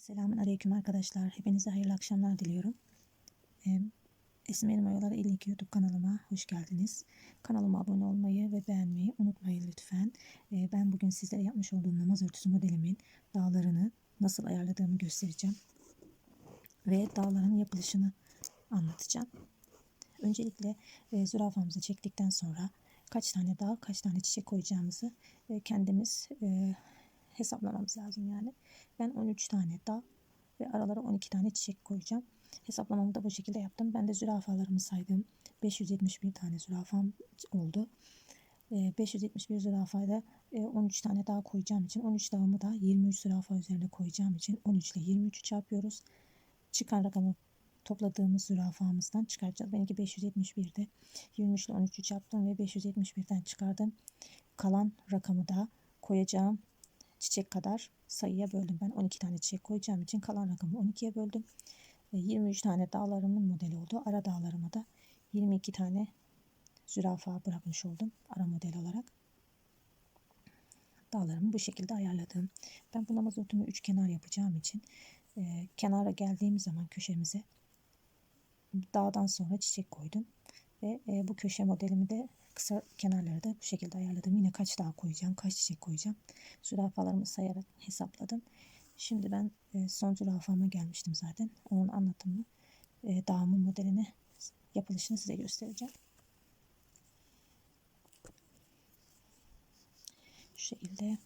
Selamun Aleyküm arkadaşlar. Hepinize hayırlı akşamlar diliyorum. Esmer Mayaları 52 YouTube kanalıma hoş geldiniz. Kanalıma abone olmayı ve beğenmeyi unutmayın lütfen. Ee, ben bugün sizlere yapmış olduğum namaz örtüsü modelimin dağlarını nasıl ayarladığımı göstereceğim. Ve dağların yapılışını anlatacağım. Öncelikle e, zürafamızı çektikten sonra kaç tane dağ, kaç tane çiçek koyacağımızı e, kendimiz e, hesaplamamız lazım yani. Ben 13 tane dağ ve aralara 12 tane çiçek koyacağım. Hesaplamamı da bu şekilde yaptım. Ben de zürafalarımı saydım. 571 tane zürafam oldu. 571 zürafayla 13 tane daha koyacağım için 13 dağımı da 23 zürafa üzerine koyacağım için 13 ile 23'ü çarpıyoruz. Çıkan rakamı topladığımız zürafamızdan çıkaracağız. Benimki 571'de 23 ile 13'ü çarptım ve 571'den çıkardım. Kalan rakamı da koyacağım çiçek kadar sayıya böldüm. Ben 12 tane çiçek koyacağım için kalan rakamı 12'ye böldüm. 23 tane dağlarımın modeli oldu. Ara dağlarıma da 22 tane zürafa bırakmış oldum ara model olarak. Dağlarımı bu şekilde ayarladım. Ben bu namaz örtümü 3 kenar yapacağım için e, kenara geldiğim zaman köşemize dağdan sonra çiçek koydum. Ve e, bu köşe modelimi de kısa kenarları da bu şekilde ayarladım. Yine kaç daha koyacağım, kaç çiçek koyacağım. Zürafalarımı sayarak hesapladım. Şimdi ben e, son zürafama gelmiştim zaten. Onun anlatımını, e, dağımın modelini, yapılışını size göstereceğim. Şu şekilde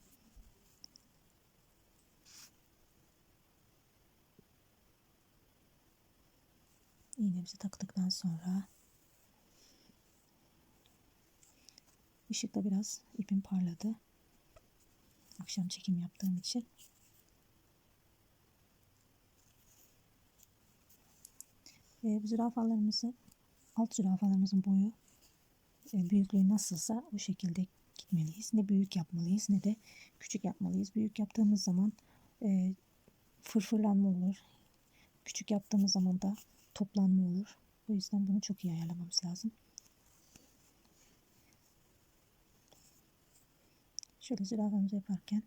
iğnemizi taktıktan sonra ışıkla biraz ipim parladı. Akşam çekim yaptığım için. Ve bu zürafalarımızı alt zürafalarımızın boyu e, büyüklüğü nasılsa o şekilde gitmeliyiz. Ne büyük yapmalıyız ne de küçük yapmalıyız. Büyük yaptığımız zaman e, fırfırlanma olur. Küçük yaptığımız zaman da toplanma olur. O yüzden bunu çok iyi ayarlamamız lazım. Şöyle zürafamızı yaparken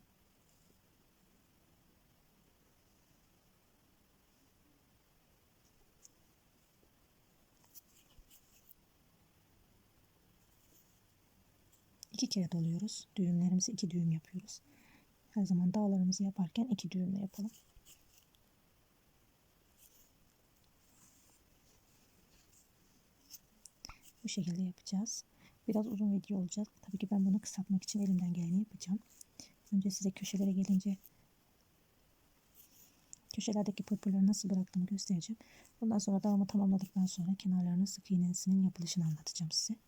iki kere doluyoruz. Düğümlerimizi iki düğüm yapıyoruz. Her zaman dağlarımızı yaparken iki düğümle yapalım. Bu şekilde yapacağız. Biraz uzun video olacak. Tabii ki ben bunu kısaltmak için elimden geleni yapacağım. Önce size köşelere gelince köşelerdeki pırpırları nasıl bıraktığımı göstereceğim. Bundan sonra devamı tamamladıktan sonra kenarlarına sık iğnesinin yapılışını anlatacağım size.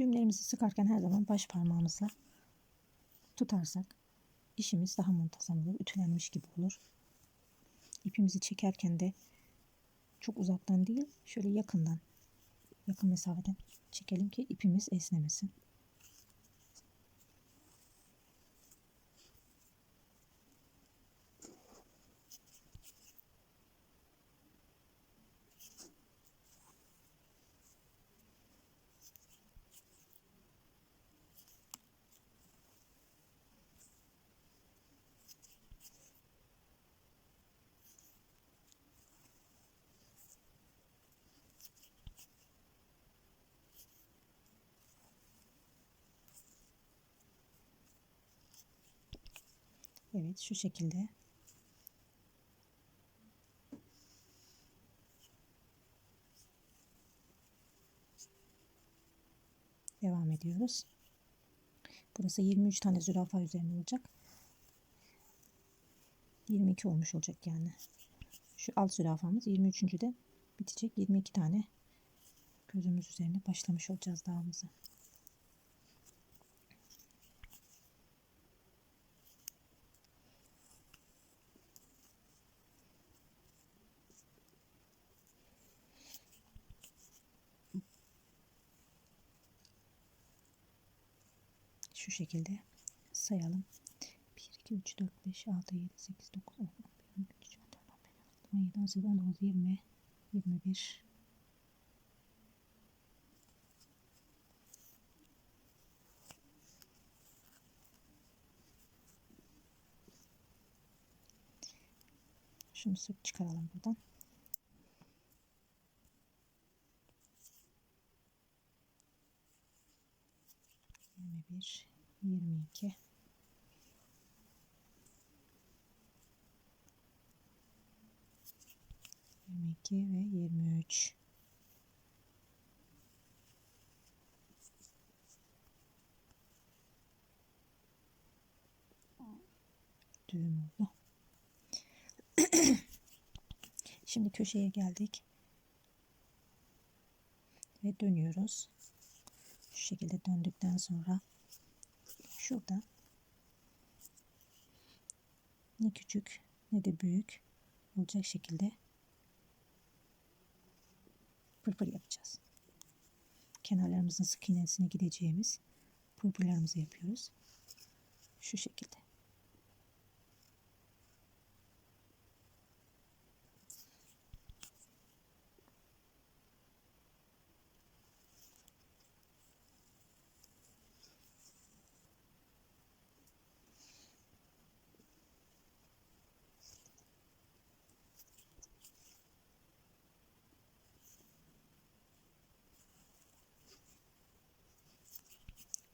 Düğümlerimizi sıkarken her zaman baş parmağımızla tutarsak işimiz daha muntazam olur, ütülenmiş gibi olur. İpimizi çekerken de çok uzaktan değil, şöyle yakından, yakın mesafeden çekelim ki ipimiz esnemesin. Evet şu şekilde. Devam ediyoruz. Burası 23 tane zürafa üzerine olacak. 22 olmuş olacak yani. Şu alt zürafamız 23. de bitecek. 22 tane gözümüz üzerine başlamış olacağız dağımızı. Şu şekilde sayalım. 1, 2, 3, 4, 5, 6, 7, 8, 9, 10, 11, 12, 13, 14, 15, 16, 17, 18, 19, 20, 21, Şunu çıkaralım buradan. Yirmi bir, yirmi iki. Yirmi iki ve yirmi üç. Düğüm oldu. Şimdi köşeye geldik. Ve dönüyoruz. Şu şekilde döndükten sonra şurada ne küçük ne de büyük olacak şekilde pırpır yapacağız. Kenarlarımızın sık iğnesine gideceğimiz pırpırlarımızı yapıyoruz. Şu şekilde.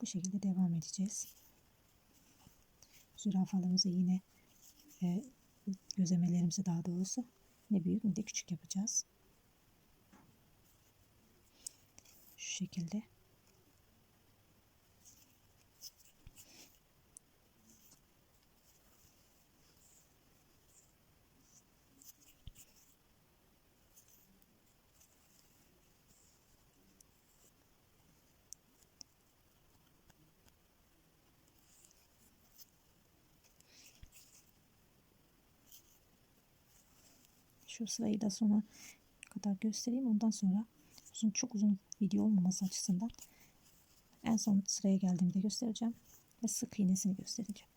Bu şekilde devam edeceğiz. Zürafalarımızı yine e, gözlemelerimizi daha doğrusu ne büyük ne de küçük yapacağız. Şu şekilde. Şu sırayı da sona kadar göstereyim. Ondan sonra uzun çok uzun video olmaması açısından en son sıraya geldiğimde göstereceğim ve sık iğnesini göstereceğim.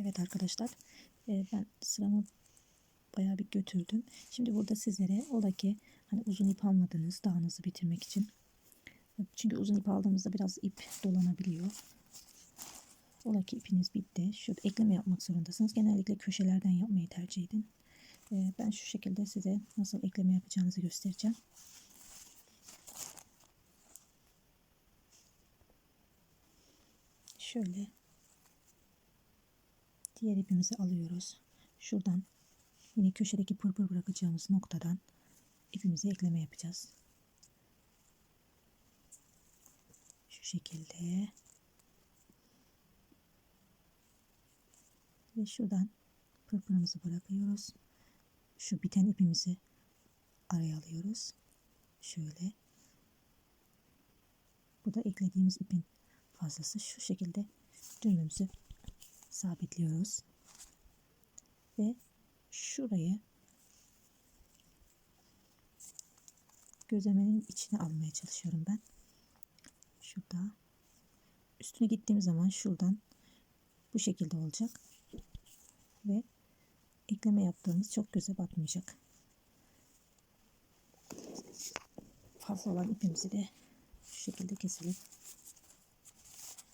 Evet arkadaşlar e, ben sıramı bayağı bir götürdüm. Şimdi burada sizlere ola ki hani uzun ip almadınız dağınızı bitirmek için. Çünkü uzun ip aldığımızda biraz ip dolanabiliyor. Ola ki ipiniz bitti. Şu ekleme yapmak zorundasınız. Genellikle köşelerden yapmayı tercih edin. E, ben şu şekilde size nasıl ekleme yapacağınızı göstereceğim. Şöyle diğer ipimizi alıyoruz. Şuradan yine köşedeki pırpır bırakacağımız noktadan ipimizi ekleme yapacağız. Şu şekilde. Ve şuradan pırpırımızı bırakıyoruz. Şu biten ipimizi araya alıyoruz. Şöyle. Bu da eklediğimiz ipin fazlası. Şu şekilde düğümümüzü sabitliyoruz. Ve şurayı gözlemenin içine almaya çalışıyorum ben. Şurada. Üstüne gittiğim zaman şuradan bu şekilde olacak. Ve ekleme yaptığımız çok göze batmayacak. Fazla olan ipimizi de şu şekilde keselim.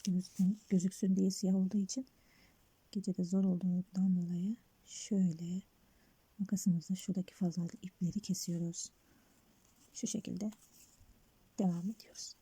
Gözüksün, gözüksün diye siyah olduğu için Gece de zor olduğundan dolayı şöyle makasımızla şuradaki fazla ipleri kesiyoruz. Şu şekilde devam ediyoruz.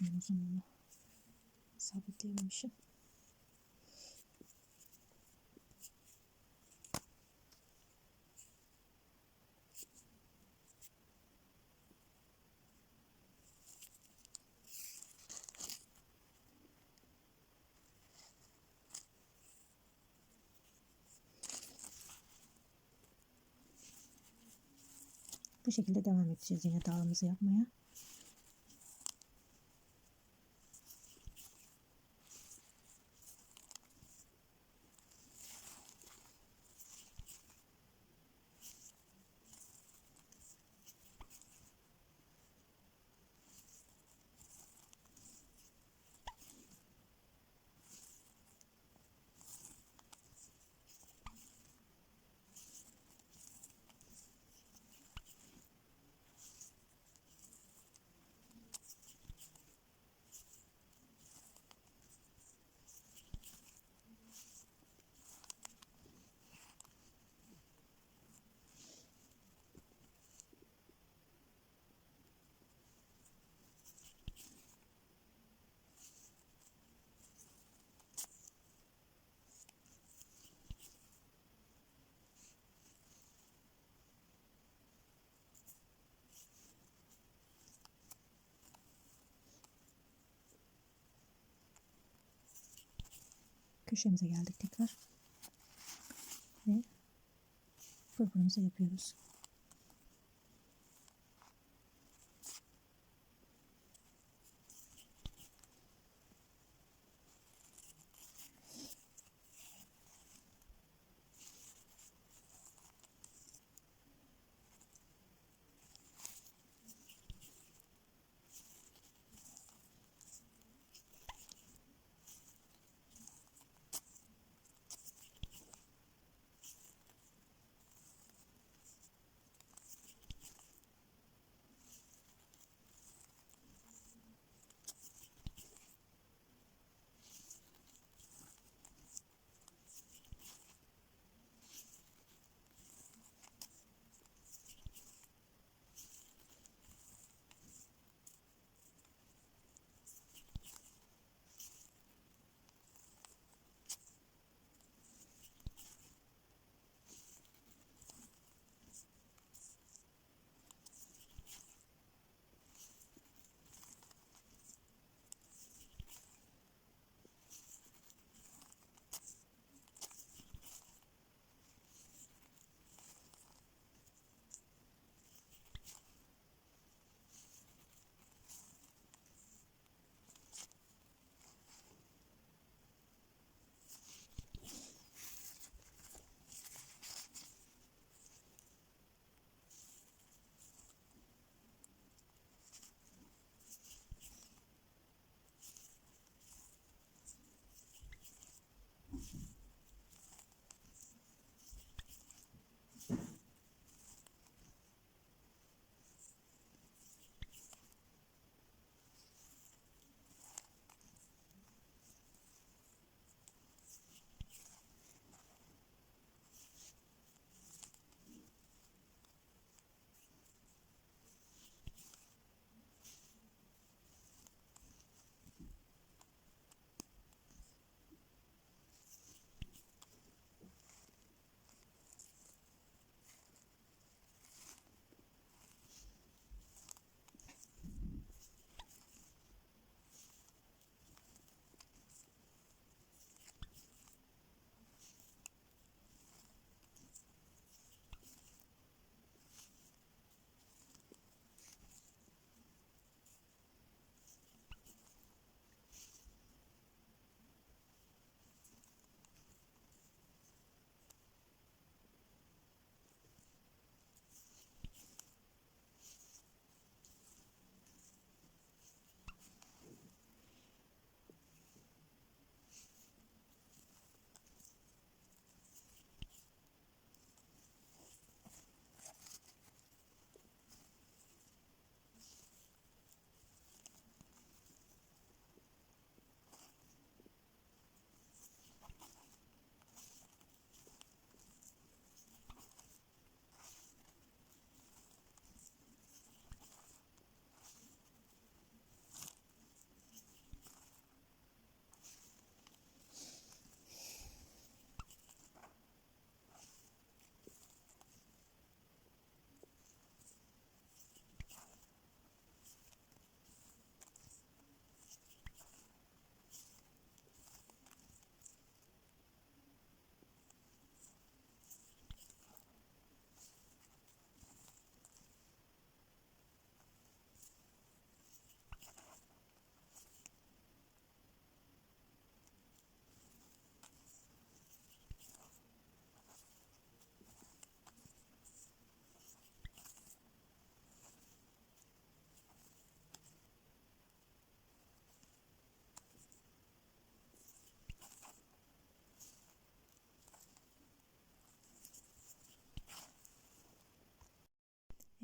İpin uzunluğunu sabitleyememişim. Bu şekilde devam edeceğiz yine dağımızı yapmaya. Köşemize geldik tekrar. Ve pırpırımızı yapıyoruz.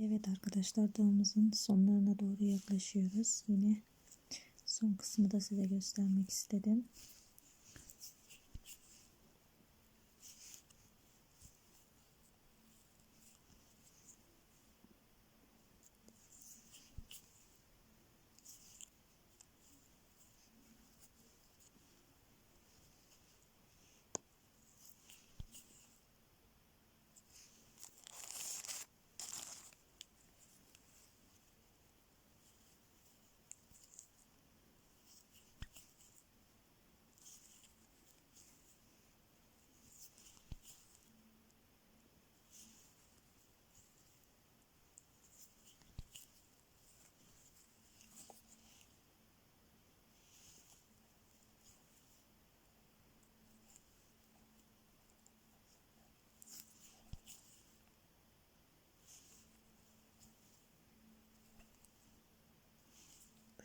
Evet arkadaşlar dağımızın sonlarına doğru yaklaşıyoruz. Yine son kısmı da size göstermek istedim.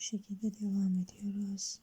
Bu şekilde devam ediyoruz.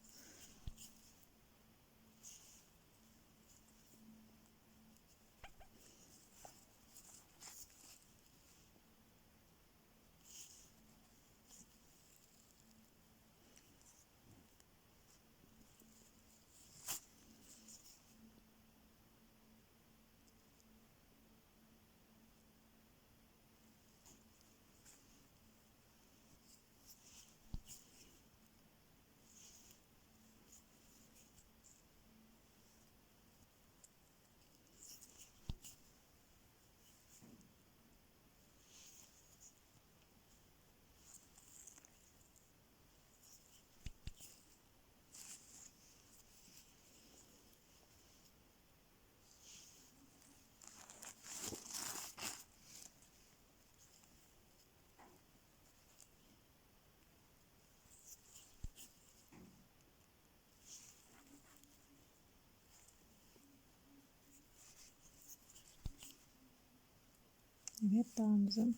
Evet dağımızın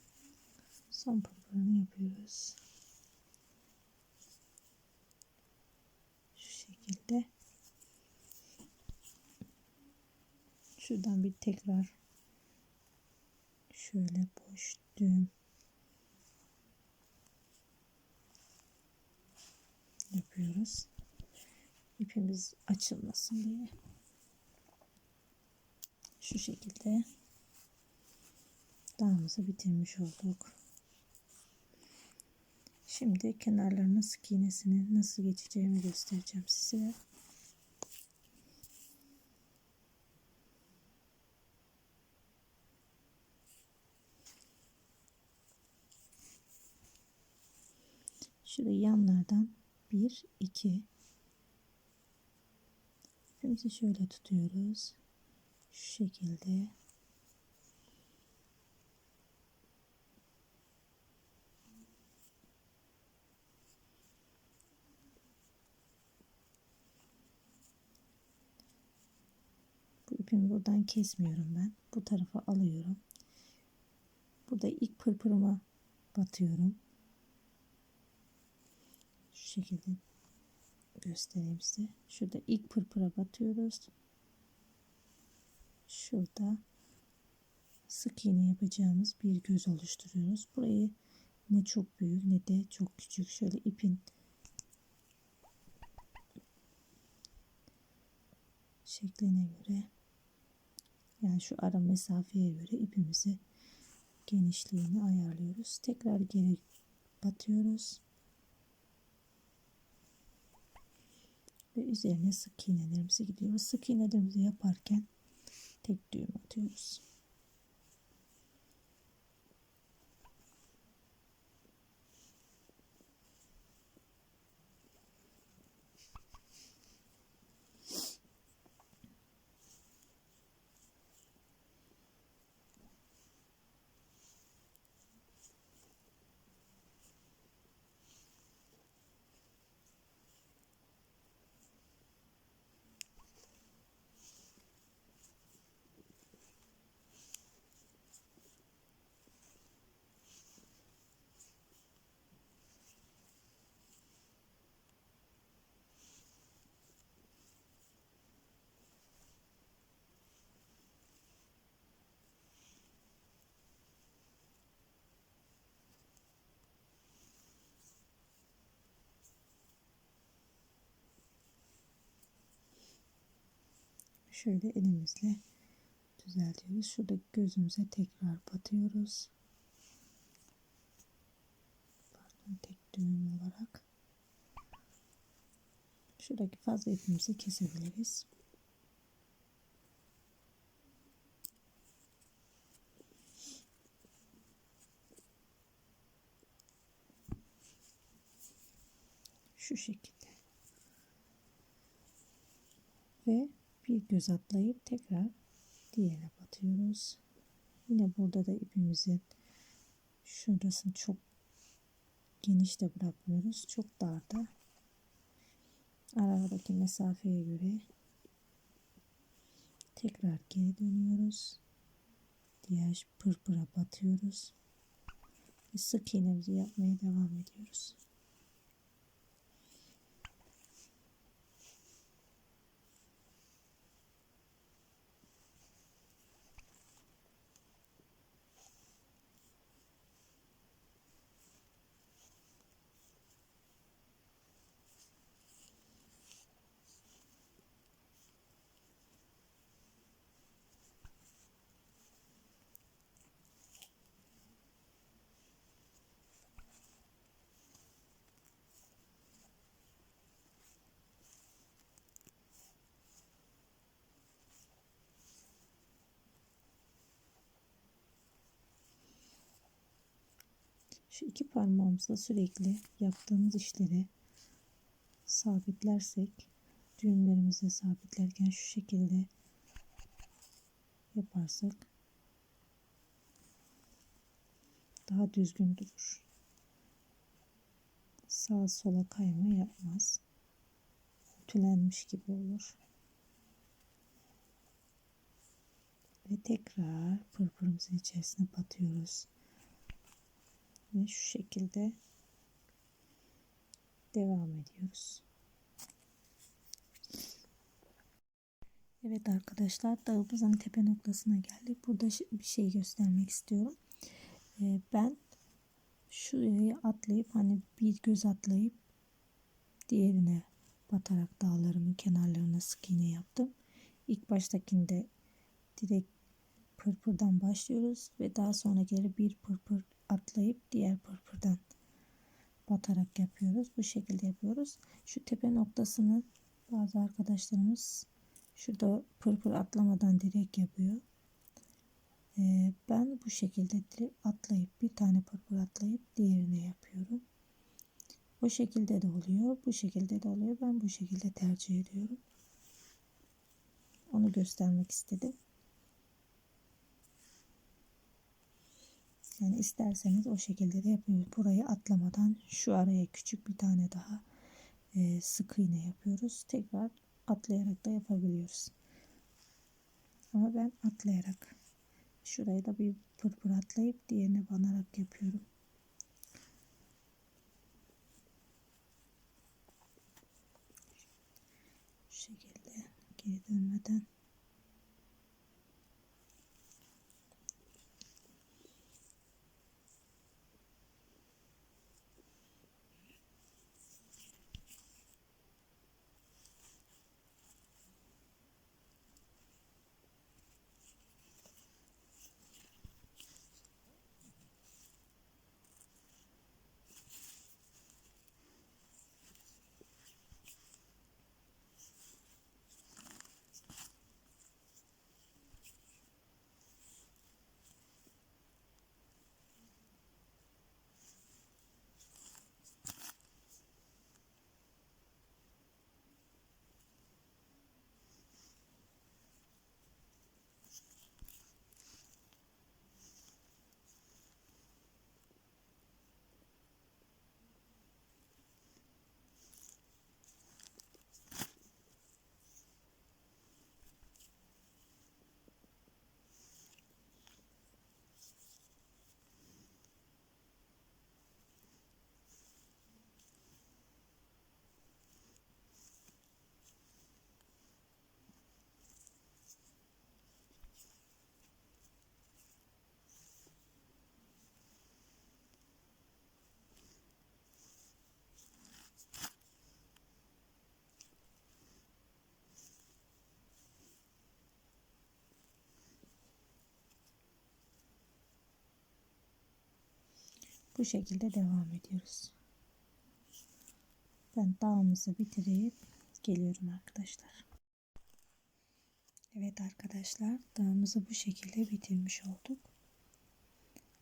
son pırpırını yapıyoruz. Şu şekilde. Şuradan bir tekrar şöyle boş düğüm yapıyoruz. İpimiz açılmasın diye. Şu şekilde dağımızı bitirmiş olduk. Şimdi kenarlarına sık iğnesini nasıl geçeceğimi göstereceğim size. Şöyle yanlardan 1 2 ipimizi şöyle tutuyoruz. Şu şekilde Bu buradan kesmiyorum ben. Bu tarafa alıyorum. Burada ilk pırpırıma batıyorum. Şu şekilde göstereyim size. Şurada ilk pırpıra batıyoruz. Şurada sık iğne yapacağımız bir göz oluşturuyoruz. Burayı ne çok büyük ne de çok küçük. Şöyle ipin şekline göre yani şu ara mesafeye göre ipimizi genişliğini ayarlıyoruz. Tekrar geri batıyoruz. Ve üzerine sık iğnelerimizi gidiyoruz. Sık iğnelerimizi yaparken tek düğüm atıyoruz. Şöyle elimizle düzeltiyoruz. Şurada gözümüze tekrar batıyoruz. Pardon tek düğüm olarak. Şuradaki fazla ipimizi kesebiliriz. Şu şekilde. Ve bir göz atlayıp tekrar diğerine batıyoruz. Yine burada da ipimizin şurasını çok geniş de bırakmıyoruz. Çok darda. Aradaki mesafeye göre tekrar geri dönüyoruz. Diğer pırpıra batıyoruz. Sık iğnemizi yapmaya devam ediyoruz. Şu iki parmağımızla sürekli yaptığımız işleri sabitlersek düğümlerimizi sabitlerken şu şekilde yaparsak daha düzgün durur. Sağa sola kayma yapmaz. Tülenmiş gibi olur. Ve tekrar pırpırımızın içerisine batıyoruz ve şu şekilde devam ediyoruz. Evet arkadaşlar dağımızın tepe noktasına geldik. Burada bir şey göstermek istiyorum. Ee, ben şuraya atlayıp hani bir göz atlayıp diğerine batarak dağlarımın kenarlarına sık iğne yaptım. İlk baştakinde direkt pırpırdan başlıyoruz ve daha sonra geri bir pırpır atlayıp diğer pırpırdan batarak yapıyoruz. Bu şekilde yapıyoruz. Şu tepe noktasını bazı arkadaşlarımız şurada pırpır atlamadan direkt yapıyor. Ee, ben bu şekilde atlayıp bir tane pırpır atlayıp diğerine yapıyorum. Bu şekilde de oluyor. Bu şekilde de oluyor. Ben bu şekilde tercih ediyorum. Onu göstermek istedim. Yani isterseniz o şekilde de yapıyoruz. Burayı atlamadan şu araya küçük bir tane daha e, sık iğne yapıyoruz. Tekrar atlayarak da yapabiliyoruz. Ama ben atlayarak şurayı da bir pırpır atlayıp diğerine banarak yapıyorum. Şu şekilde geri dönmeden Bu şekilde devam ediyoruz. Ben dağımızı bitirip geliyorum arkadaşlar. Evet arkadaşlar dağımızı bu şekilde bitirmiş olduk.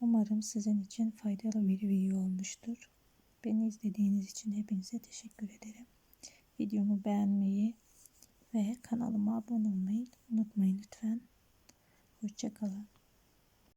Umarım sizin için faydalı bir video olmuştur. Beni izlediğiniz için hepinize teşekkür ederim. Videomu beğenmeyi ve kanalıma abone olmayı unutmayın lütfen. Hoşçakalın.